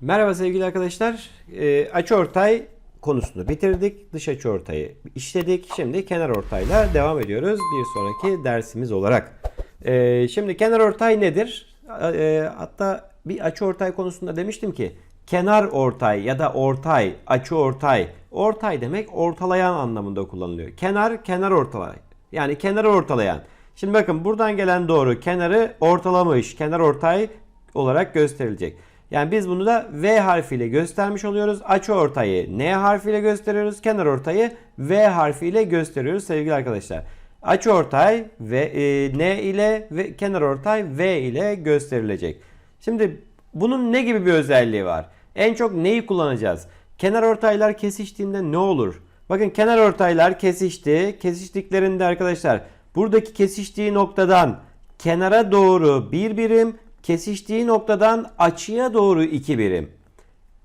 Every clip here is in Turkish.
Merhaba sevgili arkadaşlar. Ee, açıortay konusunu bitirdik. Dış açıortayı işledik. Şimdi kenar ortayla devam ediyoruz bir sonraki dersimiz olarak. Ee, şimdi kenar ortay nedir? Ee, hatta bir açıortay konusunda demiştim ki kenar ortay ya da ortay, açı ortay. Ortay demek ortalayan anlamında kullanılıyor. Kenar, kenar ortalay. Yani kenarı ortalayan. Şimdi bakın buradan gelen doğru kenarı ortalamış. Kenar ortay olarak gösterilecek. Yani biz bunu da V harfiyle göstermiş oluyoruz. Açı ortayı N harfiyle gösteriyoruz. Kenar ortayı V harfiyle gösteriyoruz sevgili arkadaşlar. Açı ortay ve e, N ile ve kenar ortay V ile gösterilecek. Şimdi bunun ne gibi bir özelliği var? En çok neyi kullanacağız? Kenar ortaylar kesiştiğinde ne olur? Bakın kenar ortaylar kesişti. Kesiştiklerinde arkadaşlar buradaki kesiştiği noktadan kenara doğru bir birim, kesiştiği noktadan açıya doğru iki birim.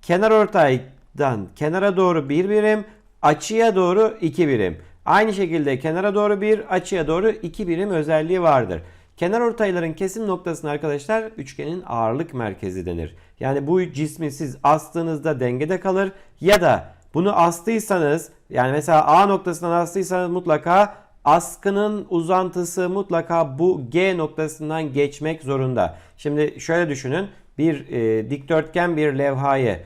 Kenar ortaydan kenara doğru bir birim, açıya doğru iki birim. Aynı şekilde kenara doğru bir, açıya doğru iki birim özelliği vardır. Kenar ortayların kesim noktasına arkadaşlar üçgenin ağırlık merkezi denir. Yani bu cismi siz astığınızda dengede kalır ya da bunu astıysanız yani mesela A noktasından astıysanız mutlaka askının uzantısı mutlaka bu G noktasından geçmek zorunda. Şimdi şöyle düşünün bir e, dikdörtgen bir levhayı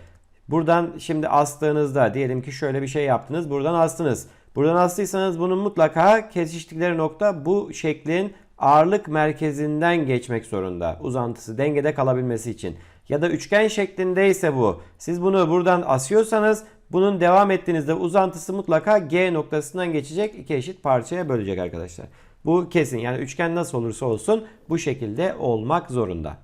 buradan şimdi astığınızda diyelim ki şöyle bir şey yaptınız buradan astınız. Buradan astıysanız bunun mutlaka kesiştikleri nokta bu şeklin ağırlık merkezinden geçmek zorunda. Uzantısı dengede kalabilmesi için. Ya da üçgen şeklindeyse bu. Siz bunu buradan asıyorsanız bunun devam ettiğinizde uzantısı mutlaka G noktasından geçecek. iki eşit parçaya bölecek arkadaşlar. Bu kesin. Yani üçgen nasıl olursa olsun bu şekilde olmak zorunda.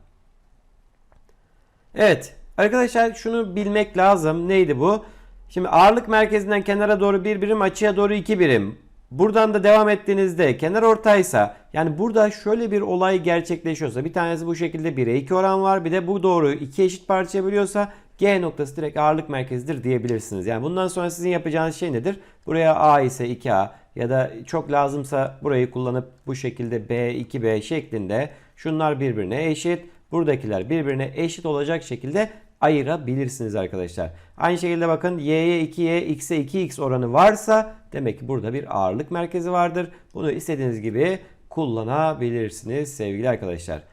Evet. Arkadaşlar şunu bilmek lazım. Neydi bu? Şimdi ağırlık merkezinden kenara doğru bir birim, açıya doğru iki birim. Buradan da devam ettiğinizde kenar ortaysa yani burada şöyle bir olay gerçekleşiyorsa bir tanesi bu şekilde 1'e 2 oran var. Bir de bu doğru iki eşit parçaya bölüyorsa G noktası direkt ağırlık merkezidir diyebilirsiniz. Yani bundan sonra sizin yapacağınız şey nedir? Buraya A ise 2A ya da çok lazımsa burayı kullanıp bu şekilde B 2B şeklinde şunlar birbirine eşit. Buradakiler birbirine eşit olacak şekilde ayırabilirsiniz arkadaşlar. Aynı şekilde bakın y'ye 2y, x'e 2x oranı varsa demek ki burada bir ağırlık merkezi vardır. Bunu istediğiniz gibi kullanabilirsiniz sevgili arkadaşlar.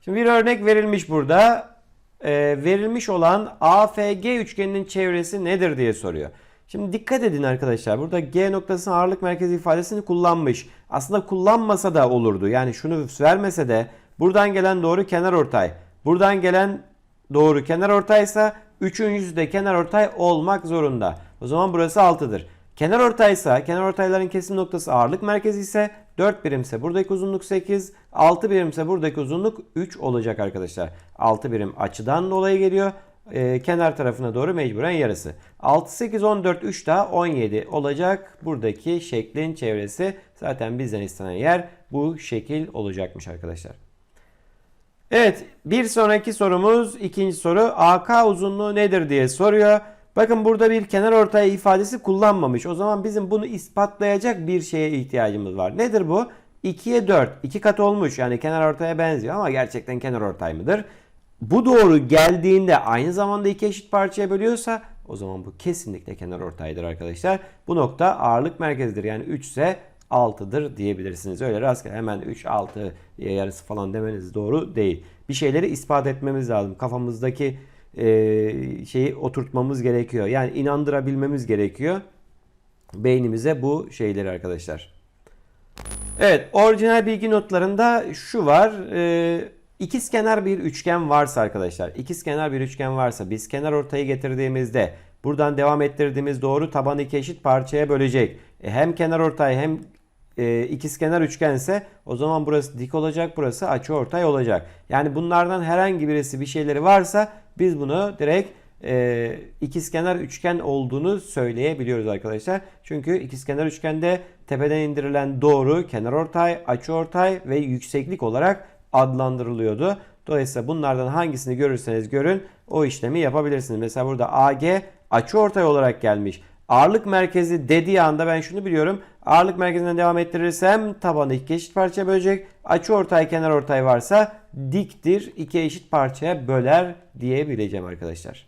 Şimdi bir örnek verilmiş burada. Ee, verilmiş olan AFG üçgeninin çevresi nedir diye soruyor. Şimdi dikkat edin arkadaşlar. Burada G noktasının ağırlık merkezi ifadesini kullanmış. Aslında kullanmasa da olurdu. Yani şunu vermese de buradan gelen doğru kenar ortay. Buradan gelen doğru kenar ortaysa üçüncüsü de kenar ortay olmak zorunda. O zaman burası 6'dır. Kenar ortaysa, kenar ortayların kesim noktası ağırlık merkezi ise 4 birimse buradaki uzunluk 8, 6 birimse buradaki uzunluk 3 olacak arkadaşlar. 6 birim açıdan dolayı geliyor. Ee, kenar tarafına doğru mecburen yarısı. 6, 8, 14, 3 daha 17 olacak. Buradaki şeklin çevresi zaten bizden istenen yer bu şekil olacakmış arkadaşlar. Evet bir sonraki sorumuz ikinci soru AK uzunluğu nedir diye soruyor. Bakın burada bir kenar ortay ifadesi kullanmamış. O zaman bizim bunu ispatlayacak bir şeye ihtiyacımız var. Nedir bu? 2'ye 4. 2 kat olmuş. Yani kenar ortaya benziyor ama gerçekten kenar ortay mıdır? Bu doğru geldiğinde aynı zamanda iki eşit parçaya bölüyorsa o zaman bu kesinlikle kenar ortaydır arkadaşlar. Bu nokta ağırlık merkezidir. Yani 3 ise 6'dır diyebilirsiniz. Öyle rastgele hemen 3, 6 yarısı falan demeniz doğru değil. Bir şeyleri ispat etmemiz lazım. Kafamızdaki e, şeyi oturtmamız gerekiyor. Yani inandırabilmemiz gerekiyor. Beynimize bu şeyleri arkadaşlar. Evet orijinal bilgi notlarında şu var. E, ikizkenar bir üçgen varsa arkadaşlar. ikizkenar bir üçgen varsa biz kenar ortayı getirdiğimizde buradan devam ettirdiğimiz doğru tabanı iki eşit parçaya bölecek. E, hem kenar ortay hem e, ikizkenar üçgense o zaman burası dik olacak, burası açı ortay olacak. Yani bunlardan herhangi birisi bir şeyleri varsa biz bunu direkt e, ikizkenar üçgen olduğunu söyleyebiliyoruz arkadaşlar. Çünkü ikizkenar üçgende tepeden indirilen doğru kenar ortay, açı ortay ve yükseklik olarak adlandırılıyordu. Dolayısıyla bunlardan hangisini görürseniz görün o işlemi yapabilirsiniz. Mesela burada AG açı ortay olarak gelmiş. Ağırlık merkezi dediği anda ben şunu biliyorum. Ağırlık merkezinden devam ettirirsem tabanı iki eşit parçaya bölecek. Açı ortay kenar ortay varsa diktir iki eşit parçaya böler diyebileceğim arkadaşlar.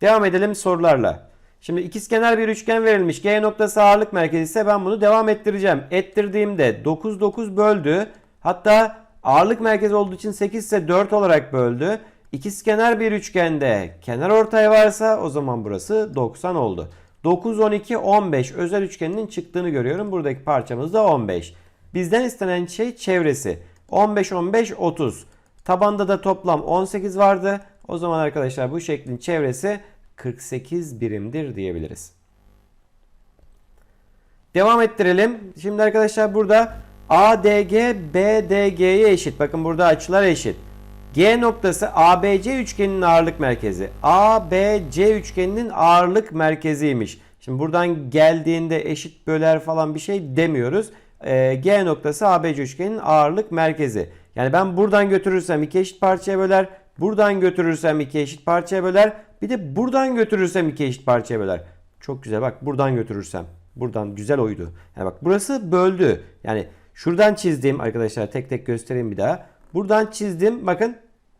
Devam edelim sorularla. Şimdi ikizkenar bir üçgen verilmiş. G noktası ağırlık merkezi ise ben bunu devam ettireceğim. Ettirdiğimde 9 9 böldü. Hatta ağırlık merkezi olduğu için 8 ise 4 olarak böldü. İkizkenar bir üçgende kenar ortay varsa o zaman burası 90 oldu. 9 12 15 özel üçgeninin çıktığını görüyorum. Buradaki parçamız da 15. Bizden istenen şey çevresi. 15 15 30. Tabanda da toplam 18 vardı. O zaman arkadaşlar bu şeklin çevresi 48 birimdir diyebiliriz. Devam ettirelim. Şimdi arkadaşlar burada ADG BDG'ye eşit. Bakın burada açılar eşit. G noktası ABC üçgeninin ağırlık merkezi. ABC üçgeninin ağırlık merkeziymiş. Şimdi buradan geldiğinde eşit böler falan bir şey demiyoruz. Ee, G noktası ABC üçgeninin ağırlık merkezi. Yani ben buradan götürürsem iki eşit parçaya böler. Buradan götürürsem iki eşit parçaya böler. Bir de buradan götürürsem iki eşit parçaya böler. Çok güzel bak buradan götürürsem. Buradan güzel oydu. Yani bak burası böldü. Yani şuradan çizdim arkadaşlar tek tek göstereyim bir daha. Buradan çizdim bakın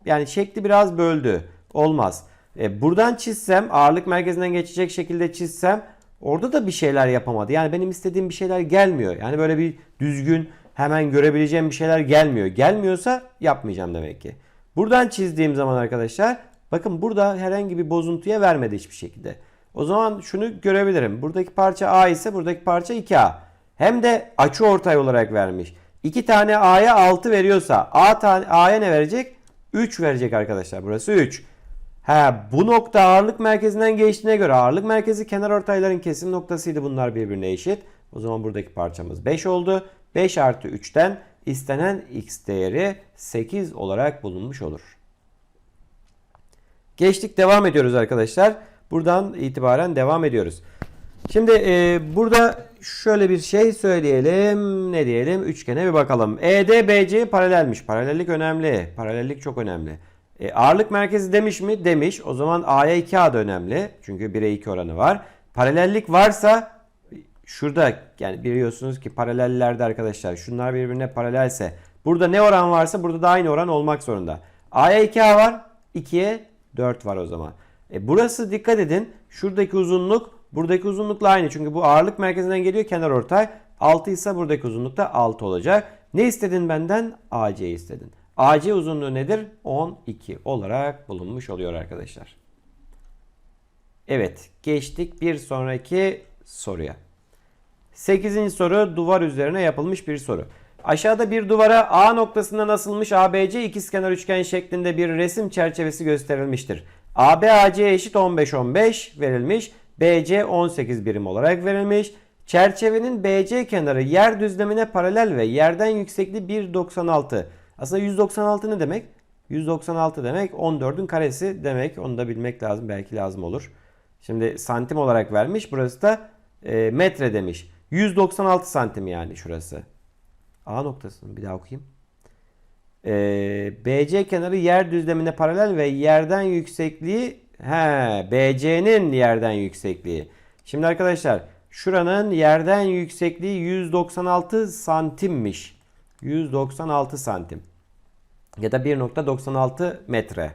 yani şekli biraz böldü. Olmaz. E, buradan çizsem ağırlık merkezinden geçecek şekilde çizsem orada da bir şeyler yapamadı. Yani benim istediğim bir şeyler gelmiyor. Yani böyle bir düzgün hemen görebileceğim bir şeyler gelmiyor. Gelmiyorsa yapmayacağım demek ki. Buradan çizdiğim zaman arkadaşlar bakın burada herhangi bir bozuntuya vermedi hiçbir şekilde. O zaman şunu görebilirim. Buradaki parça A ise buradaki parça 2A. Hem de açı ortay olarak vermiş. 2 tane A'ya 6 veriyorsa A tane A'ya ne verecek? 3 verecek arkadaşlar. Burası 3. Ha bu nokta ağırlık merkezinden geçtiğine göre ağırlık merkezi kenar ortayların kesim noktasıydı. Bunlar birbirine eşit. O zaman buradaki parçamız 5 oldu. 5 artı 3'ten istenen x değeri 8 olarak bulunmuş olur. Geçtik devam ediyoruz arkadaşlar. Buradan itibaren devam ediyoruz. Şimdi e, burada şöyle bir şey söyleyelim. Ne diyelim? Üçgene bir bakalım. ED BC paralelmiş. Paralellik önemli. Paralellik çok önemli. E, ağırlık merkezi demiş mi? Demiş. O zaman A'ya 2A da önemli. Çünkü 1'e 2 oranı var. Paralellik varsa şurada yani biliyorsunuz ki paralellerde arkadaşlar şunlar birbirine paralelse burada ne oran varsa burada da aynı oran olmak zorunda. A'ya 2A var. 2'ye 4 var o zaman. E burası dikkat edin. Şuradaki uzunluk buradaki uzunlukla aynı. Çünkü bu ağırlık merkezinden geliyor kenar ortay. 6 ise buradaki uzunluk da 6 olacak. Ne istedin benden? AC istedin. AC uzunluğu nedir? 12 olarak bulunmuş oluyor arkadaşlar. Evet geçtik bir sonraki soruya. 8. soru duvar üzerine yapılmış bir soru. Aşağıda bir duvara A noktasından asılmış ABC ikizkenar üçgen şeklinde bir resim çerçevesi gösterilmiştir. AB AC eşit 15 15 verilmiş. BC 18 birim olarak verilmiş. Çerçevenin BC kenarı yer düzlemine paralel ve yerden yüksekliği 1.96. Aslında 196 ne demek? 196 demek 14'ün karesi demek. Onu da bilmek lazım. Belki lazım olur. Şimdi santim olarak vermiş. Burası da e, metre demiş. 196 santim yani şurası. A noktasını bir daha okuyayım. Ee, BC kenarı yer düzlemine paralel ve yerden yüksekliği he BC'nin yerden yüksekliği. Şimdi arkadaşlar şuranın yerden yüksekliği 196 santimmiş. 196 santim. Ya da 1.96 metre.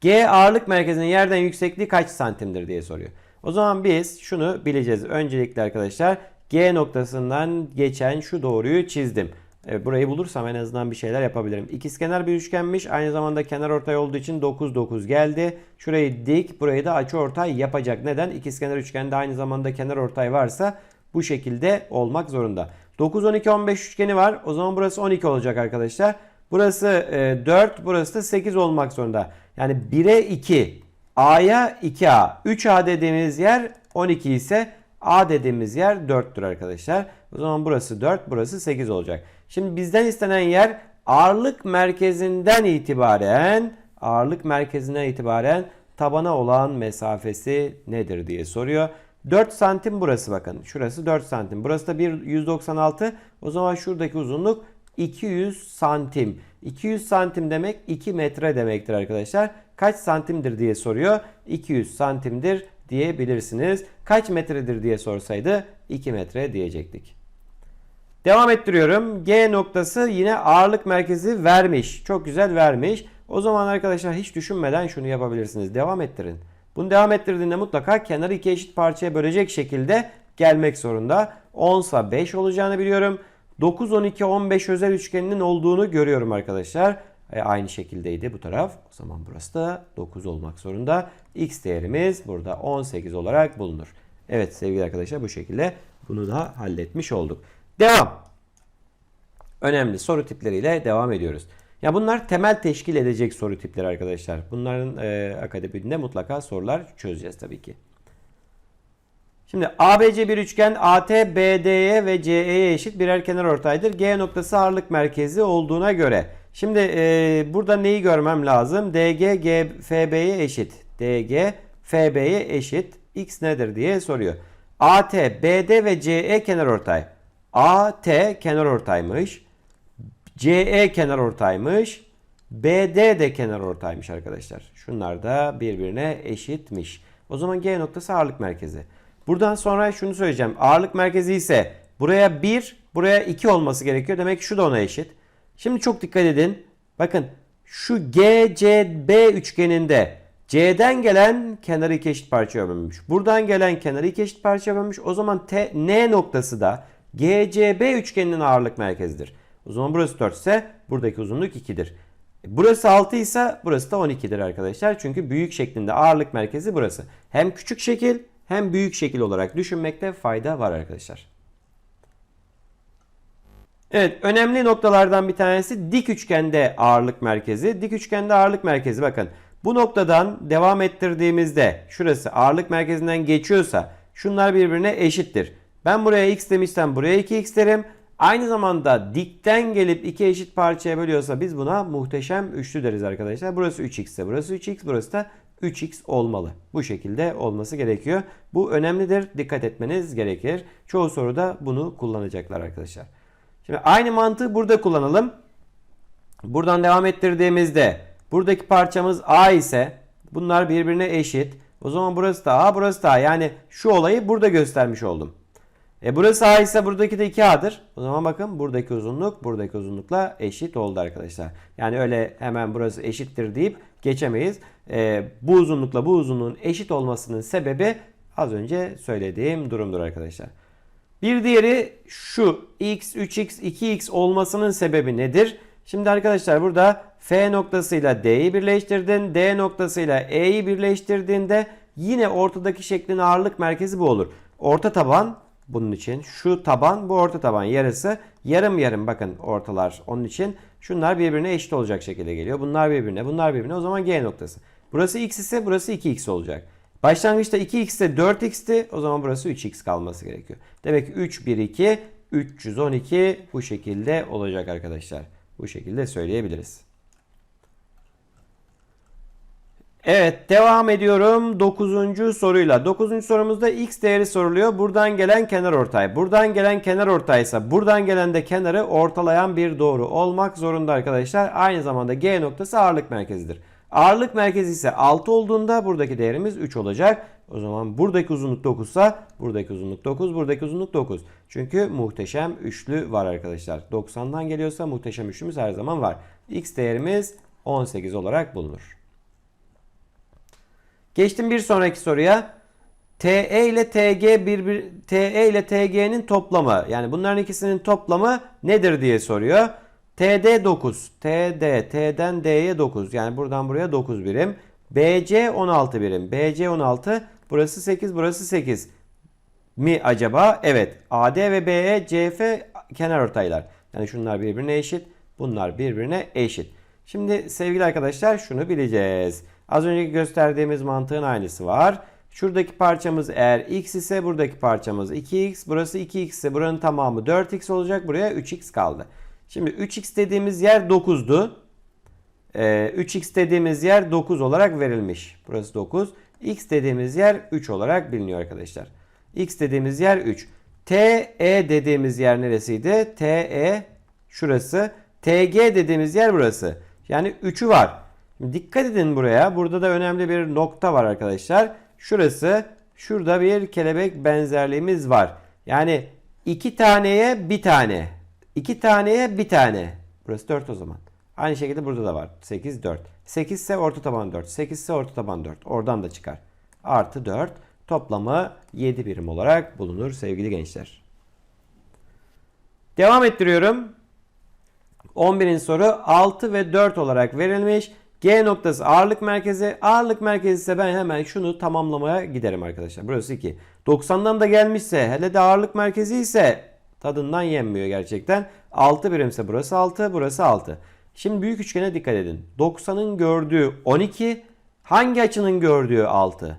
G ağırlık merkezinin yerden yüksekliği kaç santimdir diye soruyor. O zaman biz şunu bileceğiz. Öncelikle arkadaşlar G noktasından geçen şu doğruyu çizdim. E, burayı bulursam en azından bir şeyler yapabilirim. İkizkenar bir üçgenmiş. Aynı zamanda kenar ortay olduğu için 9 9 geldi. Şurayı dik, burayı da açı ortay yapacak. Neden? İkizkenar üçgende aynı zamanda kenar ortay varsa bu şekilde olmak zorunda. 9 12 15 üçgeni var. O zaman burası 12 olacak arkadaşlar. Burası e, 4, burası da 8 olmak zorunda. Yani 1'e 2, A'ya 2A. 3A dediğimiz yer 12 ise A dediğimiz yer 4'tür arkadaşlar. O zaman burası 4, burası 8 olacak. Şimdi bizden istenen yer ağırlık merkezinden itibaren ağırlık merkezinden itibaren tabana olan mesafesi nedir diye soruyor. 4 santim burası bakın. Şurası 4 santim. Burası da 1 196. O zaman şuradaki uzunluk 200 santim. 200 santim demek 2 metre demektir arkadaşlar. Kaç santimdir diye soruyor. 200 santimdir diyebilirsiniz. Kaç metredir diye sorsaydı 2 metre diyecektik. Devam ettiriyorum. G noktası yine ağırlık merkezi vermiş. Çok güzel vermiş. O zaman arkadaşlar hiç düşünmeden şunu yapabilirsiniz. Devam ettirin. Bunu devam ettirdiğinde mutlaka kenarı iki eşit parçaya bölecek şekilde gelmek zorunda. 10 ise 5 olacağını biliyorum. 9, 12, 15 özel üçgeninin olduğunu görüyorum arkadaşlar. E, aynı şekildeydi bu taraf. O zaman burası da 9 olmak zorunda. X değerimiz burada 18 olarak bulunur. Evet sevgili arkadaşlar bu şekilde bunu da halletmiş olduk. Devam. Önemli soru tipleriyle devam ediyoruz. Ya bunlar temel teşkil edecek soru tipleri arkadaşlar. Bunların e, akademide mutlaka sorular çözeceğiz tabii ki. Şimdi ABC bir üçgen AT, BD'ye ve CE'ye eşit birer kenar ortaydır. G noktası ağırlık merkezi olduğuna göre. Şimdi e, burada neyi görmem lazım? DG, FB'ye eşit. DG, FB'ye eşit. X nedir diye soruyor. AT, BD ve CE kenar ortay. AT kenar ortaymış. CE kenar ortaymış. BD de kenar ortaymış arkadaşlar. Şunlar da birbirine eşitmiş. O zaman G noktası ağırlık merkezi. Buradan sonra şunu söyleyeceğim. Ağırlık merkezi ise buraya 1, buraya 2 olması gerekiyor. Demek ki şu da ona eşit. Şimdi çok dikkat edin. Bakın şu GCB üçgeninde C'den gelen kenarı iki eşit parçaya bölünmüş. Buradan gelen kenarı iki eşit parçaya bölünmüş. O zaman T, N noktası da GCB üçgeninin ağırlık merkezidir. O zaman burası 4 ise buradaki uzunluk 2'dir. Burası 6 ise burası da 12'dir arkadaşlar. Çünkü büyük şeklinde ağırlık merkezi burası. Hem küçük şekil hem büyük şekil olarak düşünmekte fayda var arkadaşlar. Evet önemli noktalardan bir tanesi dik üçgende ağırlık merkezi. Dik üçgende ağırlık merkezi bakın. Bu noktadan devam ettirdiğimizde şurası ağırlık merkezinden geçiyorsa şunlar birbirine eşittir. Ben buraya x demişsem buraya 2x derim. Aynı zamanda dikten gelip iki eşit parçaya bölüyorsa biz buna muhteşem üçlü deriz arkadaşlar. Burası 3x ise burası 3x burası da 3x olmalı. Bu şekilde olması gerekiyor. Bu önemlidir. Dikkat etmeniz gerekir. Çoğu soruda bunu kullanacaklar arkadaşlar. Şimdi aynı mantığı burada kullanalım. Buradan devam ettirdiğimizde buradaki parçamız A ise bunlar birbirine eşit. O zaman burası da A, burası da A. Yani şu olayı burada göstermiş oldum. E burası A ise buradaki de 2A'dır. O zaman bakın buradaki uzunluk buradaki uzunlukla eşit oldu arkadaşlar. Yani öyle hemen burası eşittir deyip geçemeyiz. E, bu uzunlukla bu uzunluğun eşit olmasının sebebi az önce söylediğim durumdur arkadaşlar. Bir diğeri şu x, 3x, 2x olmasının sebebi nedir? Şimdi arkadaşlar burada F noktasıyla D'yi birleştirdin. D noktasıyla E'yi birleştirdiğinde yine ortadaki şeklin ağırlık merkezi bu olur. Orta taban bunun için şu taban bu orta taban yarısı yarım yarım bakın ortalar onun için şunlar birbirine eşit olacak şekilde geliyor. Bunlar birbirine bunlar birbirine o zaman G noktası. Burası x ise burası 2x olacak. Başlangıçta 2x ise 4x'ti. O zaman burası 3x kalması gerekiyor. Demek ki 3, 1, 2, 312 bu şekilde olacak arkadaşlar. Bu şekilde söyleyebiliriz. Evet devam ediyorum 9. soruyla. 9. sorumuzda x değeri soruluyor. Buradan gelen kenar ortay. Buradan gelen kenar ortaysa buradan gelen de kenarı ortalayan bir doğru olmak zorunda arkadaşlar. Aynı zamanda G noktası ağırlık merkezidir. Ağırlık merkezi ise 6 olduğunda buradaki değerimiz 3 olacak. O zaman buradaki uzunluk 9 ise buradaki uzunluk 9, buradaki uzunluk 9. Çünkü muhteşem üçlü var arkadaşlar. 90'dan geliyorsa muhteşem üçlümüz her zaman var. X değerimiz 18 olarak bulunur. Geçtim bir sonraki soruya. TE ile TG bir, bir TE ile TG'nin toplamı yani bunların ikisinin toplamı nedir diye soruyor. TD 9. TD T'den D'ye 9. Yani buradan buraya 9 birim. BC 16 birim. BC 16. Burası 8, burası 8 mi acaba? Evet. AD ve BE CF kenar ortaylar. Yani şunlar birbirine eşit. Bunlar birbirine eşit. Şimdi sevgili arkadaşlar şunu bileceğiz. Az önceki gösterdiğimiz mantığın aynısı var. Şuradaki parçamız eğer x ise buradaki parçamız 2x. Burası 2x ise buranın tamamı 4x olacak. Buraya 3x kaldı. Şimdi 3x dediğimiz yer 9'du. Ee, 3x dediğimiz yer 9 olarak verilmiş. Burası 9. x dediğimiz yer 3 olarak biliniyor arkadaşlar. x dediğimiz yer 3. TE dediğimiz yer neresiydi? TE şurası. TG dediğimiz yer burası. Yani 3'ü var. Dikkat edin buraya. Burada da önemli bir nokta var arkadaşlar. Şurası. Şurada bir kelebek benzerliğimiz var. Yani iki taneye bir tane. iki taneye bir tane. Burası 4 o zaman. Aynı şekilde burada da var. 8, 4. 8 ise orta taban 4. 8 ise orta taban 4. Oradan da çıkar. artı 4 toplamı 7 birim olarak bulunur sevgili gençler. Devam ettiriyorum. 11'in soru 6 ve 4 olarak verilmiş. G noktası ağırlık merkezi. Ağırlık merkezi ise ben hemen şunu tamamlamaya giderim arkadaşlar. Burası 2. 90'dan da gelmişse hele de ağırlık merkezi ise tadından yenmiyor gerçekten. 6 birimse burası 6, burası 6. Şimdi büyük üçgene dikkat edin. 90'ın gördüğü 12, hangi açının gördüğü 6?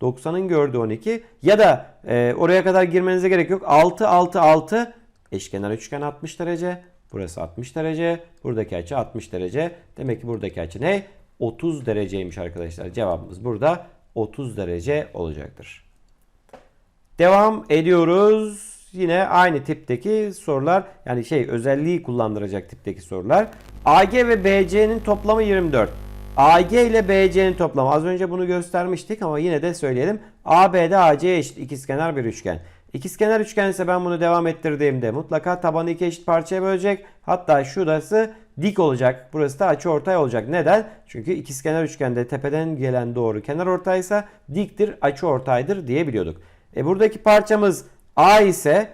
90'ın gördüğü 12 ya da e, oraya kadar girmenize gerek yok. 6 6 6 eşkenar üçgen 60 derece. Burası 60 derece. Buradaki açı 60 derece. Demek ki buradaki açı ne? 30 dereceymiş arkadaşlar. Cevabımız burada 30 derece olacaktır. Devam ediyoruz. Yine aynı tipteki sorular yani şey özelliği kullandıracak tipteki sorular. AG ve BC'nin toplamı 24. AG ile BC'nin toplamı az önce bunu göstermiştik ama yine de söyleyelim. AB'de AC'ye eşit ikizkenar bir üçgen. İkizkenar üçgen ise ben bunu devam ettirdiğimde mutlaka tabanı iki eşit parçaya bölecek. Hatta şurası dik olacak. Burası da açı ortay olacak. Neden? Çünkü ikizkenar üçgende tepeden gelen doğru kenar ortaysa diktir, açı ortaydır diyebiliyorduk. E buradaki parçamız A ise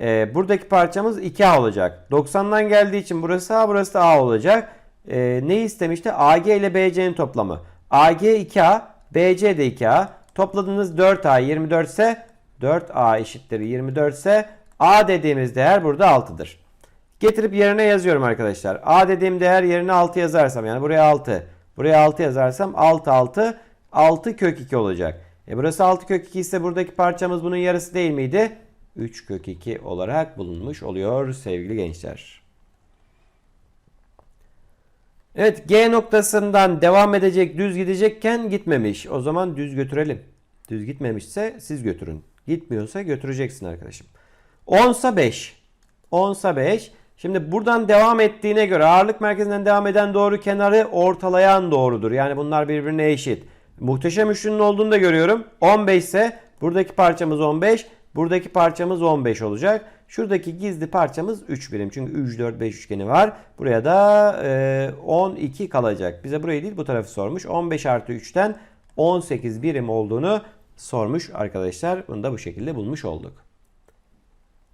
e, buradaki parçamız 2A olacak. 90'dan geldiği için burası A, burası da A olacak. E, ne istemişti? AG ile BC'nin toplamı. AG 2A, BC de 2A. Topladığınız 4A 24 ise 4A eşittir 24 ise A dediğimiz değer burada 6'dır. Getirip yerine yazıyorum arkadaşlar. A dediğim değer yerine 6 yazarsam yani buraya 6. Buraya 6 yazarsam 6 6 6 kök 2 olacak. E burası 6 kök 2 ise buradaki parçamız bunun yarısı değil miydi? 3 kök 2 olarak bulunmuş oluyor sevgili gençler. Evet G noktasından devam edecek düz gidecekken gitmemiş. O zaman düz götürelim. Düz gitmemişse siz götürün. Gitmiyorsa götüreceksin arkadaşım. 10'sa 5. 10'sa 5. Şimdi buradan devam ettiğine göre ağırlık merkezinden devam eden doğru kenarı ortalayan doğrudur. Yani bunlar birbirine eşit. Muhteşem üçlünün olduğunu da görüyorum. 15 ise buradaki parçamız 15. Buradaki parçamız 15 olacak. Şuradaki gizli parçamız 3 birim. Çünkü 3, 4, 5 üçgeni var. Buraya da e, 12 kalacak. Bize burayı değil bu tarafı sormuş. 15 artı 3'ten 18 birim olduğunu sormuş arkadaşlar. Bunu da bu şekilde bulmuş olduk.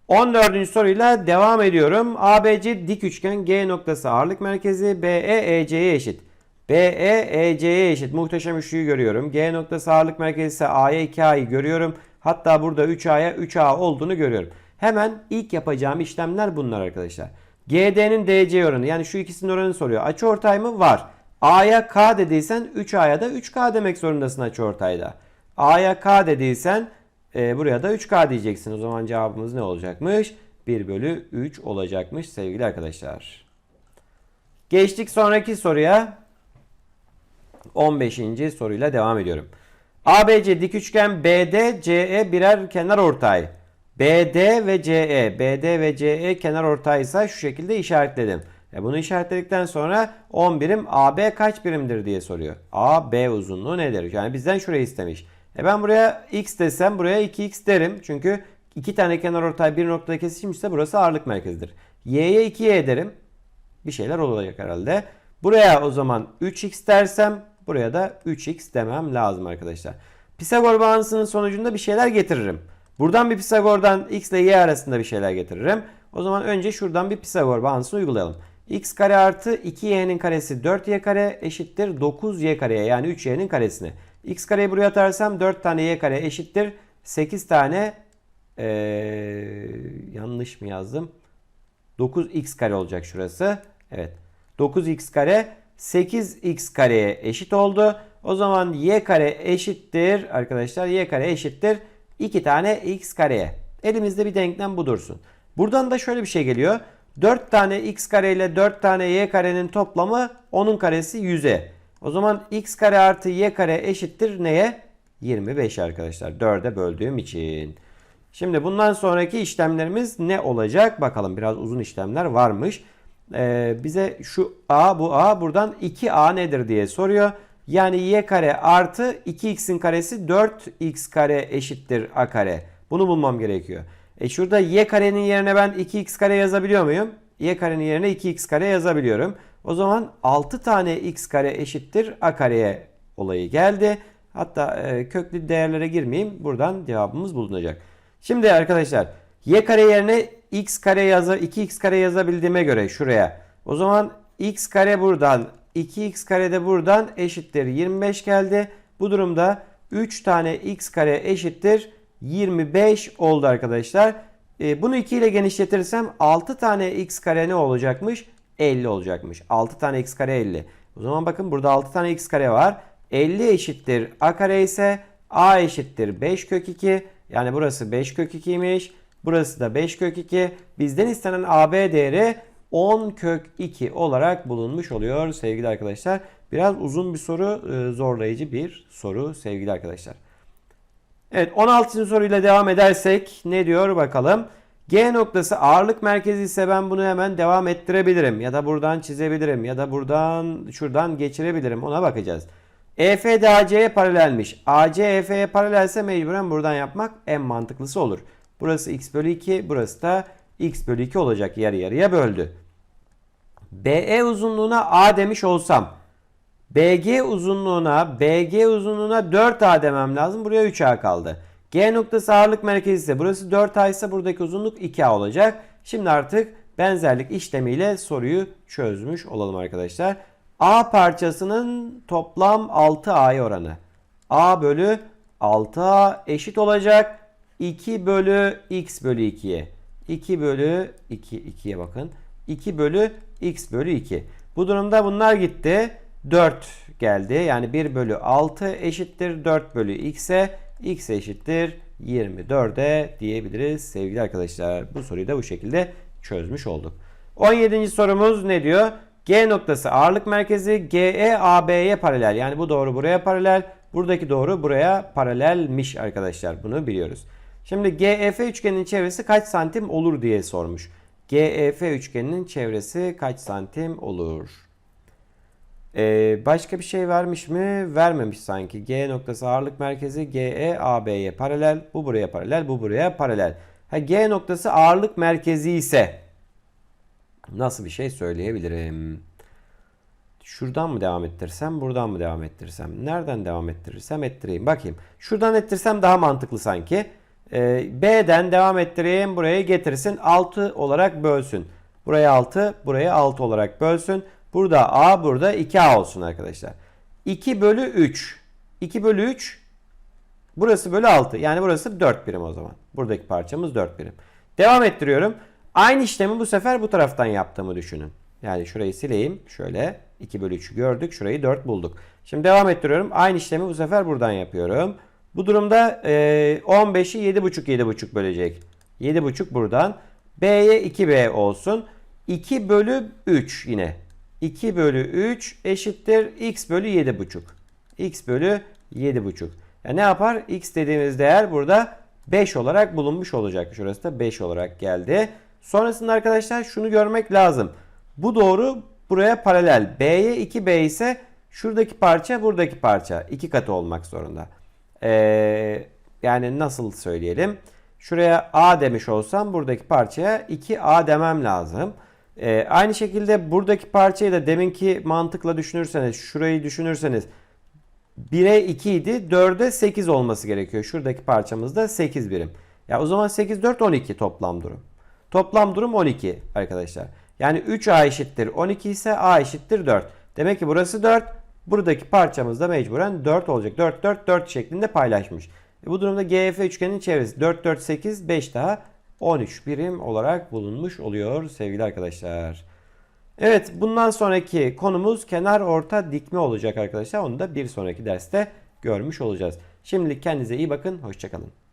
14. soruyla devam ediyorum. ABC dik üçgen G noktası ağırlık merkezi BE EC'ye eşit. BE EC'ye eşit. Muhteşem üçlüyü görüyorum. G noktası ağırlık merkezi ise A'ya 2A'yı görüyorum. Hatta burada 3A'ya 3A olduğunu görüyorum. Hemen ilk yapacağım işlemler bunlar arkadaşlar. GD'nin DC oranı yani şu ikisinin oranını soruyor. Açı ortay mı? Var. A'ya K dediysen 3A'ya da 3K demek zorundasın açı ortayda. A'ya K dediysen e, buraya da 3K diyeceksin. O zaman cevabımız ne olacakmış? 1 bölü 3 olacakmış sevgili arkadaşlar. Geçtik sonraki soruya. 15. soruyla devam ediyorum. ABC dik üçgen BD CE birer kenar ortay. BD ve CE, BD ve CE kenar ortaysa şu şekilde işaretledim. E bunu işaretledikten sonra 10 birim AB kaç birimdir diye soruyor. AB uzunluğu nedir? Yani bizden şurayı istemiş. E ben buraya x desem buraya 2x derim. Çünkü iki tane kenar ortay bir noktada kesişmişse burası ağırlık merkezidir. Y'ye 2y derim. Bir şeyler olacak herhalde. Buraya o zaman 3x dersem buraya da 3x demem lazım arkadaşlar. Pisagor bağıntısının sonucunda bir şeyler getiririm. Buradan bir Pisagor'dan x ile y arasında bir şeyler getiririm. O zaman önce şuradan bir Pisagor bağıntısını uygulayalım. x kare artı 2y'nin karesi 4y kare eşittir 9y kareye yani 3y'nin karesine. X kareyi buraya atarsam 4 tane y kare eşittir 8 tane ee, yanlış mı yazdım? 9x kare olacak şurası. Evet. 9x kare 8x kareye eşit oldu. O zaman y kare eşittir arkadaşlar. y kare eşittir 2 tane x kareye. Elimizde bir denklem bu dursun. Buradan da şöyle bir şey geliyor. 4 tane x kare ile 4 tane y karenin toplamı onun karesi 100'e. O zaman x kare artı y kare eşittir neye? 25 arkadaşlar. 4'e böldüğüm için. Şimdi bundan sonraki işlemlerimiz ne olacak? Bakalım biraz uzun işlemler varmış. Ee, bize şu a bu a buradan 2a nedir diye soruyor. Yani y kare artı 2x'in karesi 4x kare eşittir a kare. Bunu bulmam gerekiyor. E şurada y karenin yerine ben 2x kare yazabiliyor muyum? y karenin yerine 2x kare yazabiliyorum. O zaman 6 tane x kare eşittir a kareye olayı geldi. Hatta e, köklü değerlere girmeyeyim. Buradan cevabımız bulunacak. Şimdi arkadaşlar y kare yerine x kare yazı 2x kare yazabildiğime göre şuraya. O zaman x kare buradan 2x kare de buradan eşittir 25 geldi. Bu durumda 3 tane x kare eşittir 25 oldu arkadaşlar. E, bunu 2 ile genişletirsem 6 tane x kare ne olacakmış? 50 olacakmış. 6 tane x kare 50. O zaman bakın burada 6 tane x kare var. 50 eşittir a kare ise a eşittir 5 kök 2. Yani burası 5 kök 2'ymiş. Burası da 5 kök 2. Bizden istenen AB değeri 10 kök 2 olarak bulunmuş oluyor sevgili arkadaşlar. Biraz uzun bir soru, e, zorlayıcı bir soru sevgili arkadaşlar. Evet 16. soruyla devam edersek ne diyor bakalım. G noktası ağırlık merkezi ise ben bunu hemen devam ettirebilirim. Ya da buradan çizebilirim. Ya da buradan şuradan geçirebilirim. Ona bakacağız. EF de AC'ye paralelmiş. AC EF'ye paralelse mecburen buradan yapmak en mantıklısı olur. Burası x bölü 2. Burası da x bölü 2 olacak. Yarı yarıya böldü. BE uzunluğuna A demiş olsam BG uzunluğuna BG uzunluğuna 4A demem lazım. Buraya 3A kaldı. G noktası ağırlık merkezi ise burası 4A ise buradaki uzunluk 2A olacak. Şimdi artık benzerlik işlemiyle soruyu çözmüş olalım arkadaşlar. A parçasının toplam 6A'ya oranı. A bölü 6A eşit olacak. 2 bölü x bölü 2'ye. 2 bölü 2, 2'ye bakın. 2 bölü x bölü 2. Bu durumda bunlar gitti. 4 geldi. Yani 1 bölü 6 eşittir 4 bölü x'e. X eşittir 24'e diyebiliriz sevgili arkadaşlar. Bu soruyu da bu şekilde çözmüş olduk. 17. sorumuz ne diyor? G noktası ağırlık merkezi GE AB'ye paralel. Yani bu doğru buraya paralel. Buradaki doğru buraya paralelmiş arkadaşlar. Bunu biliyoruz. Şimdi GEF üçgeninin çevresi kaç santim olur diye sormuş. GEF üçgeninin çevresi kaç santim olur? Ee, başka bir şey vermiş mi? Vermemiş sanki. G noktası ağırlık merkezi GE AB'ye paralel. Bu buraya paralel. Bu buraya paralel. Ha, G noktası ağırlık merkezi ise nasıl bir şey söyleyebilirim? Şuradan mı devam ettirsem, buradan mı devam ettirsem? Nereden devam ettirirsem ettireyim. Bakayım. Şuradan ettirsem daha mantıklı sanki. Ee, B'den devam ettireyim. Buraya getirsin. 6 olarak bölsün. Buraya 6, buraya 6 olarak bölsün. Burada A, burada 2A olsun arkadaşlar. 2 bölü 3. 2 bölü 3. Burası bölü 6. Yani burası 4 birim o zaman. Buradaki parçamız 4 birim. Devam ettiriyorum. Aynı işlemi bu sefer bu taraftan yaptığımı düşünün. Yani şurayı sileyim. Şöyle 2 bölü 3'ü gördük. Şurayı 4 bulduk. Şimdi devam ettiriyorum. Aynı işlemi bu sefer buradan yapıyorum. Bu durumda e, 15'i 7,5 7,5 bölecek. 7,5 buradan. B'ye 2B olsun. 2 bölü 3 yine. 2 bölü 3 eşittir x bölü 7,5. x bölü 7,5. Yani ne yapar? x dediğimiz değer burada 5 olarak bulunmuş olacak. Şurası da 5 olarak geldi. Sonrasında arkadaşlar şunu görmek lazım. Bu doğru buraya paralel. B'ye 2B ise şuradaki parça buradaki parça. iki katı olmak zorunda. Ee, yani nasıl söyleyelim? Şuraya A demiş olsam buradaki parçaya 2A demem lazım. Ee, aynı şekilde buradaki parçayı da deminki mantıkla düşünürseniz, şurayı düşünürseniz 1'e 2 idi, 4'e 8 olması gerekiyor. Şuradaki parçamızda 8 birim. Ya o zaman 8, 4, 12 toplam durum. Toplam durum 12 arkadaşlar. Yani 3A eşittir 12 ise A eşittir 4. Demek ki burası 4. Buradaki parçamız da mecburen 4 olacak. 4, 4, 4 şeklinde paylaşmış. E bu durumda GF üçgenin çevresi 4, 4, 8, 5 daha 13 birim olarak bulunmuş oluyor sevgili arkadaşlar. Evet bundan sonraki konumuz kenar orta dikme olacak arkadaşlar. Onu da bir sonraki derste görmüş olacağız. Şimdilik kendinize iyi bakın. Hoşçakalın.